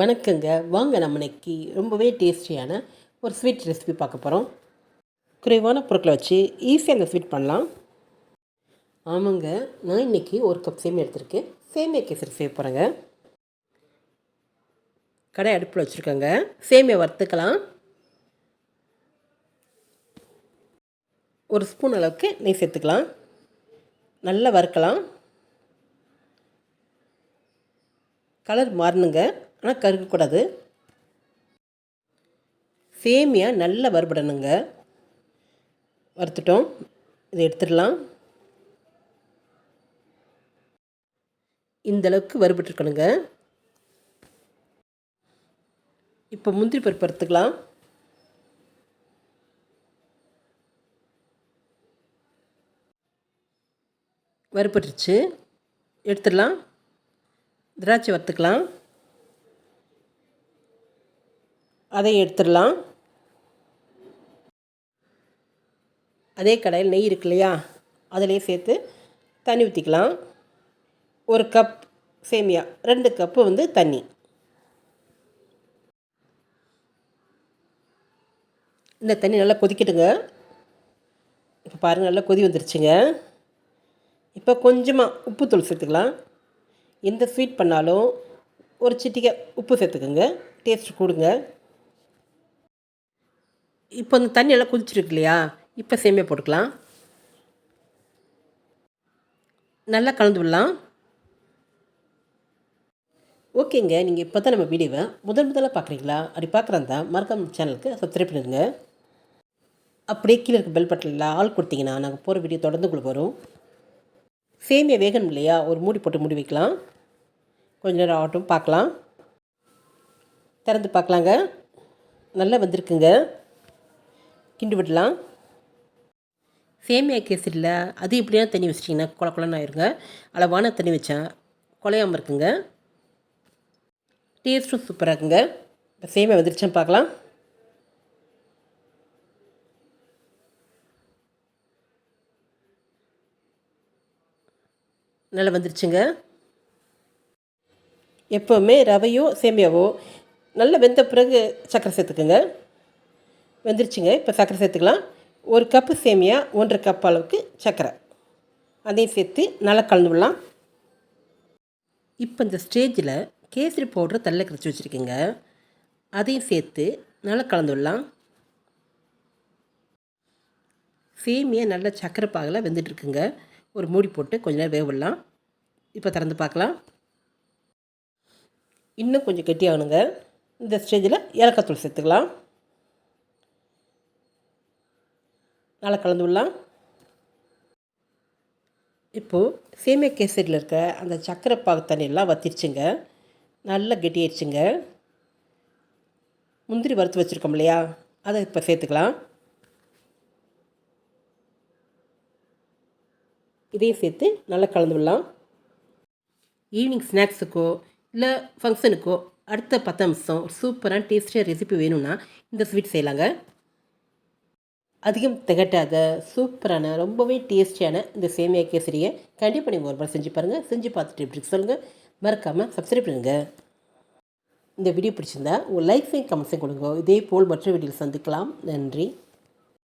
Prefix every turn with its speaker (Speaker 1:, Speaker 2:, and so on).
Speaker 1: வணக்கங்க. வாங்க நம்ம இன்னைக்கு ரொம்பவே டேஸ்டியான ஒரு ஸ்வீட் ரெசிபி பார்க்க போகிறோம் குறைவான பொருட்களை வச்சு ஈஸியாக அந்த ஸ்வீட் பண்ணலாம். ஆமாங்க. நான் இன்றைக்கி ஒரு கப் சேமியா எடுத்திருக்கேன். சேமியா கேசரி செய்ய போகிறேங்க கடை அடுப்பில் வச்சுருக்கோங்க. சேமியா வறுத்துக்கலாம். ஒரு ஸ்பூன் அளவுக்கு நெய் சேர்த்துக்கலாம். நல்லா வறுக்கலாம். கலர் மாறணுங்க. ஆனால் கருக்கக்கூடாது சேமியா நல்லா வறுபடணுங்க. வறுத்துட்டோம். இதை எடுத்துடலாம். இந்த அளவுக்கு வறுபட்டுருக்கணுங்க. இப்போ முந்திரி பருப்பு எடுத்துக்கலாம் வறுபட்டுருச்சு. எடுத்துடலாம். திராட்சை வறுத்துக்கலாம். அதையும் எடுத்துடலாம். அதே கடையில் நெய் இருக்கு இல்லையா? அதிலே சேர்த்து தண்ணி ஊற்றிக்கலாம் ஒரு கப் சேமியா ரெண்டு கப்பு வந்து தண்ணி. இந்த தண்ணி நல்லா கொதிக்கட்டுங்க. இப்போ பாருங்கள் நல்லா கொதி வந்துருச்சுங்க. இப்போ கொஞ்சமாக உப்புத்தூள் சேர்த்துக்கலாம். எந்த ஸ்வீட் பண்ணாலும் ஒரு சிட்டிகை உப்பு சேர்த்துக்கோங்க. டேஸ்ட் கொடுங்க. இப்போ அந்த தண்ணியெல்லாம் கொதிச்சிருக்கு இல்லையா? இப்போ சேமியா போட்டுக்கலாம். நல்லா கலந்து விடலாம். ஓகேங்க நீங்கள் இப்போ தான் நம்ம வீடியோவை முதன் முதலாக பார்க்குறீங்களா? அப்படி பார்க்குறதா மறக்காம சேனலுக்கு சப்ஸ்கிரைப் பண்ணிடுங்க. அப்படியே கீழே இருக்க பெல் பட்டனில் ஆள் கொடுத்தீங்கன்னா நாங்கள் போகிற வீடியோ தொடர்ந்து உங்களுக்கு வரும். சேமியா வேகணும் இல்லையா? ஒரு மூடி போட்டு மூடி வைக்கலாம். கொஞ்ச நேரம் ஆகட்டும் பார்க்கலாம். திறந்து பார்க்கலாங்க. நல்லா வந்திருக்குங்க. கிண்டி விடலாம் சேமியா கேசரியில் அது இப்படியா தண்ணி வச்சிட்டிங்கன்னா கொல கொலன்னு ஆயிருங்க. அளவான தண்ணி வச்சேன் குலையாமல் இருக்குங்க. டேஸ்ட்டும் சூப்பராக இருக்குங்க. இப்போ சேமியா வந்துருச்சேன் பார்க்கலாம். நல்லா வந்துருச்சுங்க. எப்போவுமே ரவையோ சேமியாவோ நல்லா வெந்த பிறகு சக்கரை சேர்த்துக்குங்க. வெந்துருச்சுங்க. இப்போ சர்க்கரை சேர்த்துக்கலாம். ஒரு கப்பு சேமியா ஒன்றரை கப் அளவுக்கு சர்க்கரை அதையும் சேர்த்து நல்லா கலந்து விடலாம். இப்போ இந்த ஸ்டேஜில் கேசரி பவுட்ரு தள்ள கரைச்சி வச்சுருக்கீங்க. அதையும் சேர்த்து நல்லா கலந்து விடலாம். சேமியா நல்ல சர்க்கரை பாகில் வெந்துட்டுருக்குங்க. ஒரு மூடி போட்டு கொஞ்ச நேரம் வேக விடலாம். இப்போ திறந்து பார்க்கலாம். இன்னும் கொஞ்சம் கெட்டியாகணுங்க. இந்த ஸ்டேஜில் ஏலக்காய் தூள் சேர்த்துக்கலாம். நல்லா கலந்து விடலாம் இப்போது சேமியா கேசரியில் இருக்க அந்த சக்கரை பாகு தண்ணியெல்லாம் வத்திருச்சுங்க. நல்லா கெட்டியாயிடுச்சுங்க முந்திரி வறுத்து வச்சுருக்கோம் இல்லையா? அதை இப்போ சேர்த்துக்கலாம். இதையும் சேர்த்து நல்லா கலந்து விடலாம் ஈவினிங் ஸ்நாக்ஸுக்கோ இல்லை ஃபங்க்ஷனுக்கோ அடுத்த பத்து நிமிஷம் சூப்பரான டேஸ்டியாக ரெசிபி வேணும்னா இந்த ஸ்வீட் செய்யலாங்க. அதிகம் திகட்டாத சூப்பரான ரொம்பவே டேஸ்டியான இந்த சேமியா கேசரியை கண்டிப்பாக நீங்கள் ஒரு முறை செஞ்சு பாருங்கள் செஞ்சு பார்த்துட்டு எப்படி சொல்லுங்கள் மறக்காமல் சப்ஸ்கிரைப் பண்ணுங்கள் இந்த வீடியோ பிடிச்சிருந்தா உங்கள் லைக்ஸையும் கமெண்ட்ஸையும் கொடுங்க. இதே போல் மற்ற வீடியோவில் சந்திக்கலாம். நன்றி.